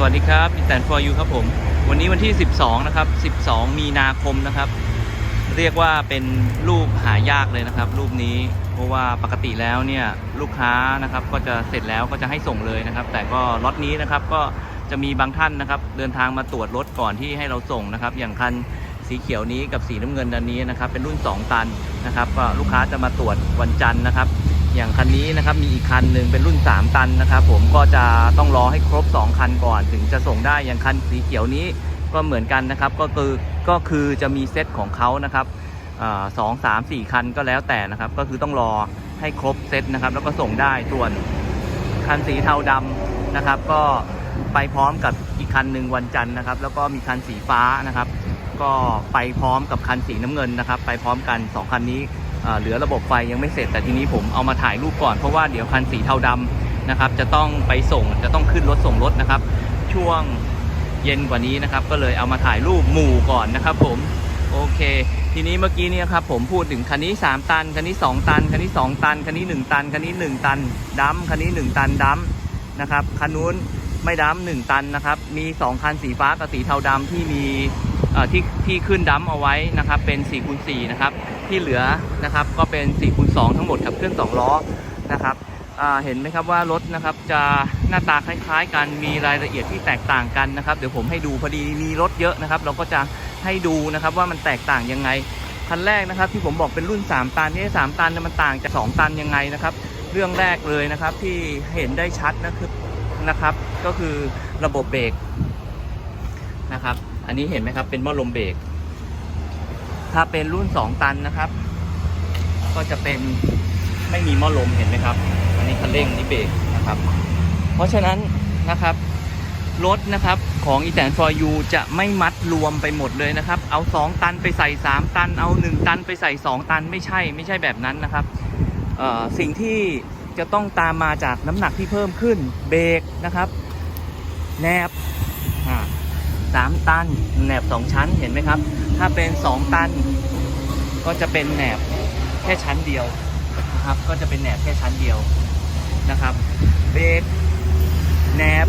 สวัสดีครับอีแตน for you ครับผม วันนี้วันที่ 12 นะครับ 12 มีนาคมนะครับ เรียกว่าเป็นรูปหายากเลยนะครับ รูปนี้เพราะว่าปกติแล้วเนี่ยลูกค้านะครับก็จะเสร็จแล้วก็จะให้ส่งเลยนะครับ แต่ก็ล็อตนี้นะครับก็จะมีบางท่านนะครับ เดินทางมาตรวจรถก่อนที่ให้เราส่งนะครับ อย่างคันสีเขียวนี้กับสีน้ำเงินอันนี้นะครับ เป็นรุ่น 2 ตันนะครับ ก็ลูกค้าจะมาตรวจวันจันทร์นะครับ อย่างคันนี้นะครับมีอีกคันหนึ่งเป็นรุ่น 3 ตันนะครับผมก็จะต้องรอให้ครบ 2 คันก่อนถึงจะส่งได้อย่างคันสีเขียวนี้ก็เหมือนกันนะครับก็คือก็คือจะมีเซตของเขานะครับสองสามสี่คันก็แล้วแต่นะครับ ก็คือต้องรอให้ครบเซตนะครับ แล้วก็ส่งได้ส่วนคันสีเทาดำนะครับ ก็ไปพร้อมกับอีกคันหนึ่งวันจันทร์นะครับ แล้วก็มีคันสีฟ้านะครับ ก็ไปพร้อมกับคันสีน้ำเงินนะครับ ไปพร้อมกันสองคันนี้ เหลือระบบไฟยังไม่เสร็จ แต่ทีนี้ผมเอามาถ่ายรูปก่อนเพราะว่าเดี๋ยวคันสีเทาดำนะครับ จะต้องไปส่งจะต้องขึ้นรถส่งรถนะครับ ช่วงเย็นกว่านี้นะครับ ก็เลยเอามาถ่ายรูปหมู่ก่อนนะครับ ผมโอเค ทีนี้เมื่อกี้เนี่ยครับผมพูดถึงคันนี้ 3 ตัน คันนี้ 2 ตัน คันนี้ 2 ตัน คันนี้ 1 ตัน คันนี้ 1 ตันดัมคันนี้ 1 ตันดัมนะครับ คันนู้น ไม่ดัม1ตันนะครับ มี 2 คันสีฟ้ากับสีเทาดำที่มีที่ที่ขึ้นดัมเอาไว้นะครับ เป็น4คูณ4นะครับ ที่เหลือนะครับก็เป็น4คูณ2ทั้งหมดกับเครื่อง2ล้อนะครับเห็นไหมครับว่ารถนะครับจะหน้าตาคล้าย ๆ กันมีรายละเอียดที่แตกต่างกันนะครับ เดี๋ยวผมให้ดูพอดีมีรถเยอะนะครับ เราก็จะให้ดูนะครับว่ามันแตกต่างยังไงคันแรกนะครับที่ผมบอกเป็นรุ่น 3 ตันนี่3ตันมันต่างจาก 2 ตันยังไงนะครับ เรื่องแรกเลยนะครับที่เห็นได้ชัดนะครับ นะครับ ก็คือระบบเบรกนะครับ อันนี้เห็นไหมครับ เป็นหม้อลมเบรก ถ้าเป็นรุ่น 2 ตันนะครับ ก็จะเป็นไม่มีหม้อลมเห็นไหมครับ อันนี้คันเร่งนี่เบรกนะครับ เพราะฉะนั้นนะครับรถนะครับของ e t a n for you จะไม่มัดรวมไปหมดเลยนะครับ เอา 2 ตันไปใส่ 3 ตัน เอา 1 ตันไปใส่ 2 ตันไม่ใช่ไม่ใช่แบบนั้นนะครับสิ่งที่ จะต้องตามมาจากน้ำหนักที่เพิ่มขึ้นเบรกนะครับแนบสามตันแหนบสองชั้นเห็นไหมครับ ถ้าเป็น2ตัน ก็จะเป็นแหนบแค่ชั้นเดียวนะครับ ก็จะเป็นแหนบแค่ชั้นเดียวนะครับ เบรกแหนบ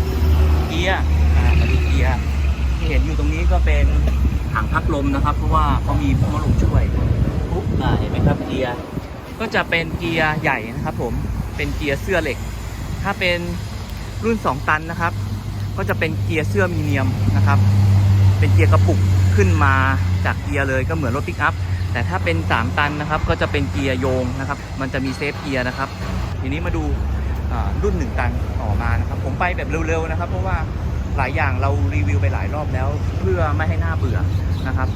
เกียร์อ่ามาดูเกียร์ที่เห็นอยู่ตรงนี้ก็เป็นถังพักลมนะครับ เพราะว่าเขามีพัดลมช่วยปุ๊บอ่าเห็นไหมครับเกียร์ก็จะเป็นเกียร์ใหญ่นะครับผม เป็นเกียร์เสื้อเหล็ก ถ้าเป็นรุ่น 2 ตันนะครับ ก็จะเป็นเกียร์เสื้อมีเนียมนะครับ เป็นเกียร์กระปุกขึ้นมาจากเกียร์เลยก็เหมือนรถปิกอัพแต่ถ้าเป็น 3 ตันนะครับ ก็จะเป็นเกียร์โยงนะครับ มันจะมีเซฟเกียร์นะครับ ทีนี้มาดูอ่ารุ่น 1 ตันต่อมานะครับ ผมไปแบบเร็วๆนะครับ เพราะว่าหลายอย่างเรารีวิวไปหลายรอบแล้ว เพื่อไม่ให้หน้าเบื่อนะครับ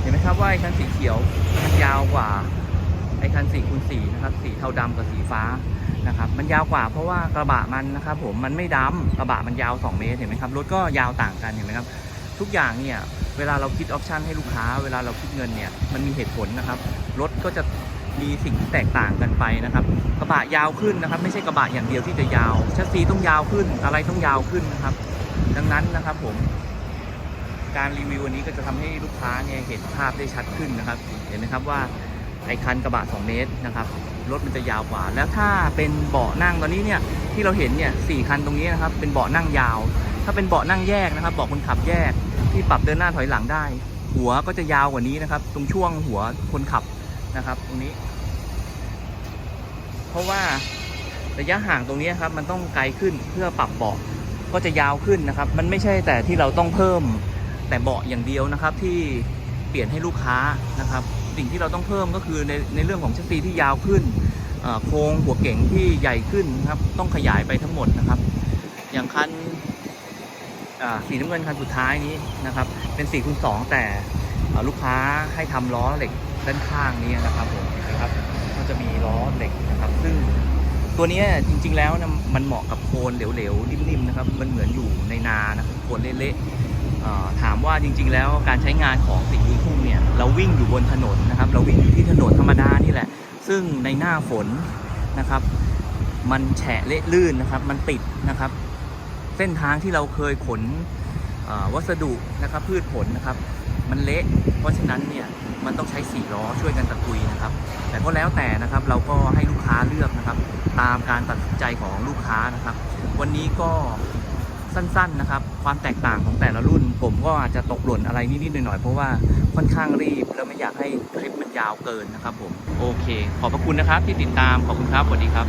เห็นไหมครับว่าไอ้คันสีเขียวมันยาวกว่า ไอคันสีคูณสีนะครับสีเทาดำกับสีฟ้านะครับมันยาวกว่าเพราะว่ากระบะมันนะครับผมมันไม่ดำกระบะมันยาว 2 เมตรเห็นไหมครับรถก็ยาวต่างกันเห็นไหมครับทุกอย่างเนี่ยเวลาเราคิดออปชันให้ลูกค้า เวลาเราคิดเงินเนี่ยมันมีเหตุผลนะครับรถก็จะมีสิ่งที่แตกต่างกันไปนะครับกระบะยาวขึ้นนะครับ ไม่ใช่กระบะอย่างเดียวที่จะยาวชัสซีต้องยาวขึ้นอะไรต้องยาวขึ้นนะครับ ดังนั้นนะครับผม การรีวิววันนี้ก็จะทำให้ลูกค้าเนี่ยเห็นภาพได้ชัดขึ้นนะครับ เห็นไหมครับว่า ไอคันกระบะ 2 เมตรนะครับรถมันจะยาวกว่า แล้วถ้าเป็นเบาะนั่งตอนนี้เนี่ยที่เราเห็นเนี่ยสี่คันตรงนี้นะครับเป็นเบาะนั่งยาว ถ้าเป็นเบาะนั่งแยกนะครับเบาะคนขับแยก ที่ปรับเดินหน้าถอยหลังได้ หัวก็จะยาวกว่านี้นะครับ ตรงช่วงหัวคนขับนะครับ ตรงนี้ เพราะว่าระยะห่างตรงนี้ครับมันต้องไกลขึ้นเพื่อปรับเบาะก็จะยาวขึ้นนะครับ มันไม่ใช่แต่ที่เราต้องเพิ่มแต่เบาะอย่างเดียวนะครับ ที่เปลี่ยนให้ลูกค้านะครับ สิ่งที่เราต้องเพิ่มก็คือในในเรื่องของชัสซีที่ยาวขึ้นโครงหัวเก๋งที่ใหญ่ขึ้นนะครับต้องขยายไปทั้งหมดนะครับ อย่างคันสีน้ำเงินคันสุดท้ายนี้นะครับ เป็น4คูณ2แต่ลูกค้าให้ทำล้อเหล็กด้านข้างนี้นะครับผมนะครับ ก็จะมีล้อเหล็กนะครับ ซึ่งตัวนี้จริง ๆ แล้วนะมันเหมาะกับโคนเหลวๆนิ่มๆนะครับ มันเหมือนอยู่ในนานะครับโคนเละๆเอ่อถาม ว่าจริง ๆ แล้วการใช้งานของสิ่งนี้พุ่งเนี่ยเราวิ่งอยู่บนถนนนะครับ เราวิ่งอยู่ที่ถนนธรรมดานี่แหละ ซึ่งในหน้าฝนนะครับ มันแฉะเละลื่นนะครับ มันติดนะครับ เส้นทางที่เราเคยขนวัสดุนะครับพืชผลนะครับ มันเละเพราะฉะนั้นเนี่ยมันต้องใช้สี่ล้อช่วยกันตะกุยนะครับ แต่ก็แล้วแต่นะครับเราก็ให้ลูกค้าเลือกนะครับ ตามการตัดสินใจของลูกค้านะครับ วันนี้ก็สั้นๆนะครับ ความแตกต่างของแต่ละรุ่น ก็อาจจะตกหล่นอะไรนิดๆหน่อยๆเพราะว่าค่อนข้างรีบ แล้วไม่อยากให้คลิปมันยาวเกินนะครับผม โอเค ขอบพระคุณนะครับที่ติดตามขอบคุณครับสวัสดีครับ